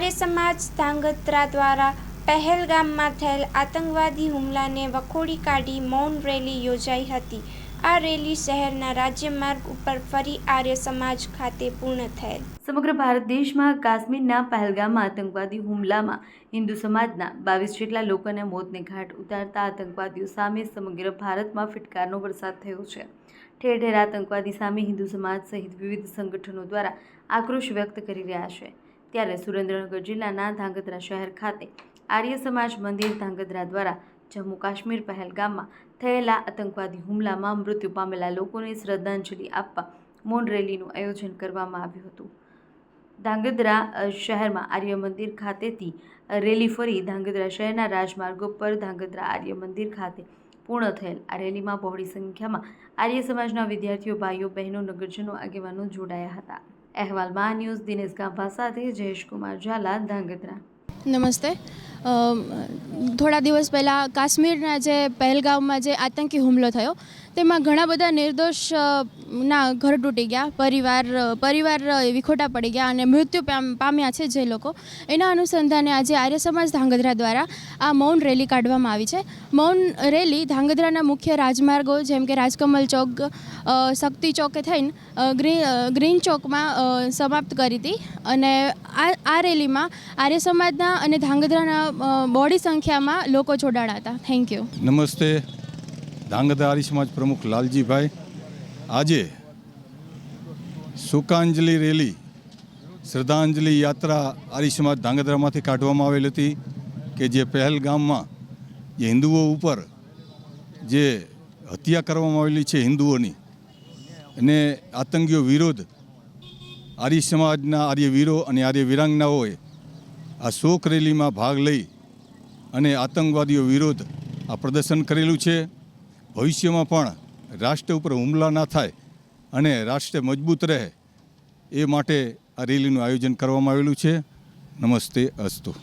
આર્ય સમાજ ધાંગધ્રા દ્વારા પહેલગામમાં થયેલ આતંકવાદી હુમલાને વખોડી કાઢી મૌન રેલી યોજાઈ હતી. આ રેલી શહેરના રાજ્યમાર્ગ ઉપર ફરી આર્ય સમાજ ખાતે પૂર્ણ થયેલ. સમગ્ર ભારત દેશમાં કાશ્મીરના પહેલગામમાં આતંકવાદી હુમલામાં હિન્દુ સમાજના બાવીસ જેટલા લોકોને મોતને ઘાટ ઉતારતા આતંકવાદીઓ સામે સમગ્ર ભારતમાં ફિટકારનો વરસાદ થયો છે. ઠેર ઠેર આતંકવાદી સામે હિન્દુ સમાજ સહિત વિવિધ સંગઠનો દ્વારા આક્રોશ વ્યક્ત કરી રહ્યા છે. ત્યારે સુરેન્દ્રનગર જિલ્લાના ધાંગધ્રા શહેર ખાતે આર્ય સમાજ મંદિર ધાંગધ્રા દ્વારા જમ્મુ કાશ્મીર પહેલગામમાં થયેલા આતંકવાદી હુમલામાં મૃત્યુ પામેલા લોકોને શ્રદ્ધાંજલિ આપવા મૌન રેલીનું આયોજન કરવામાં આવ્યું હતું. ધાંગધ્રા શહેરમાં આર્ય મંદિર ખાતેથી રેલી ફરી ધાંગધ્રા શહેરના રાજમાર્ગો પર ધાંગધ્રા આર્ય મંદિર ખાતે પૂર્ણ થયેલ. આ રેલીમાં બહોળી સંખ્યામાં આર્ય સમાજના વિદ્યાર્થીઓ, ભાઈઓ, બહેનો, નગરજનો, આગેવાનો જોડાયા હતા. અહેવાલ મા ન્યૂઝ દિનેશ ગાભા સાથે જયેશકુમાર ઝાલા, ધાંગધ્રા. નમસ્તે. થોડા દિવસ પહેલાં કાશ્મીરના જે પહેલગામમાં જે આતંકી હુમલો થયો તેમાં ઘણા બધા નિર્દોષ ના, ઘર તૂટી ગયા. પરિવાર પરિવાર વિખોટા પડી ગયા અને મૃત્યુ પામ્યા છે જે લોકો. એના અનુસંધાને આજે આર્ય સમાજ ધાંગધ્રા દ્વારા આ મૌન રેલી કાઢવામાં આવી છે. મૌન રેલી ધાંગધ્રાના મુખ્ય રાજમાર્ગો જેમ કે રાજકમલ ચોક શક્તિ ચોકે થઈને ગ્રીન ગ્રીન ચોકમાં સમાપ્ત કરી હતી. અને આ આ રેલીમાં આર્ય સમાજના અને ધાંગધ્રાના બોડી સંખ્યામાં લોકો જોડાણા હતા. થેન્ક યુ નમસ્તે. ધાંગધ્રા આર્ય સમાજ પ્રમુખ લાલજીભાઈ આજે શોકાંજલિ રેલી, શ્રદ્ધાંજલિ યાત્રા આર્ય સમાજ ધાંગધ્રામાંથી કાઢવામાં આવેલ હતી કે જે પહેલગામમાં જે હિન્દુઓ ઉપર જે હત્યા કરવામાં આવેલી છે હિન્દુઓની અને આતંકીઓ વિરોધ આર્ય સમાજના આર્ય વીરો અને આર્ય વીરાંગનાઓએ આ શોક રેલીમાં ભાગ લઈ અને આતંકવાદીઓ વિરોધ આ પ્રદર્શન કરેલું છે. ભવિષ્યમાં પણ રાષ્ટ્ર ઉપર હુમલા ના થાય અને રાષ્ટ્ર મજબૂત રહે, એ માટે આ રેલીનું આયોજન કરવામાં આવેલું છે. નમસ્તે અસ્તુ.